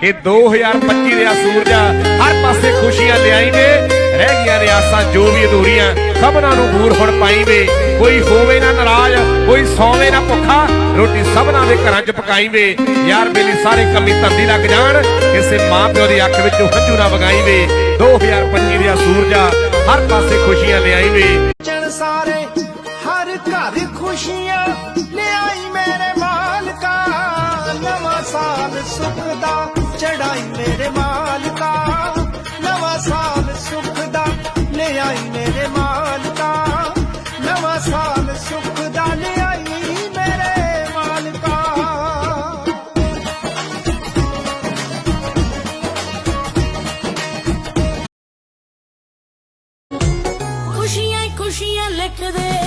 ਕਿ 2025 ਦੇ ਸੂਰਜਾ ਹਰ ਪਾਸੇ ਖੁਸ਼ੀਆਂ ਲਿਆਈ ਵੇ ਰਹਿ ਗਈਆਂ ਨੇ ਆਸਾਂ ਜੋ ਵੀ ਅਧੂਰੀਆਂ। ਸਭਨਾਂ ਨੂੰ ਬੂਰ ਹੁਣ ਪਾਈ ਕੋਈ ਹੋਵੇ ਨਾ ਨਾਰਾਜ਼, ਕੋਈ ਸੌਵੇ ਨਾ ਭੁੱਖਾ। ਰੋਟੀ ਸਭਨਾਂ ਦੇ ਘਰਾਂ 'ਚ ਪਕਾਈਵੇ ਯਾਰ ਬੇਲੀ ਸਾਰੇ ਕੰਮੀ ਧੰਦੀ ਲੱਗ ਜਾਣ। ਕਿਸੇ ਮਾਂ ਪਿਓ ਦੀ ਅੱਖ ਵਿੱਚੋਂ ਹੰਝੂ ਨਾ ਵਗਾਈ ਵੇ। 2025 ਦੇ ਸੂਰਜਾ ਹਰ ਪਾਸੇ ਖੁਸ਼ੀਆਂ ਲਿਆਈਵੇ ਚਣ ਸਾਰੇ, ਹਰ ਘਰ ਖੁਸ਼ੀਆਂ ਲਿਆਈ ਮੇਰੇ ਮਾਲਕਾ। ਨਵਾਂ ਸਾਲ ਸੁਖ ਮੇਰੇ ਮਾਲਕਾ ਨਵਾਂ ਸਾਲ ਸੁਖ ਦਾ ਲਿਆਈ ਮੇਰੇ ਮਾਲਕਾ। ਖੁਸ਼ੀਆਂ ਖੁਸ਼ੀਆਂ ਲਿਖਦੇ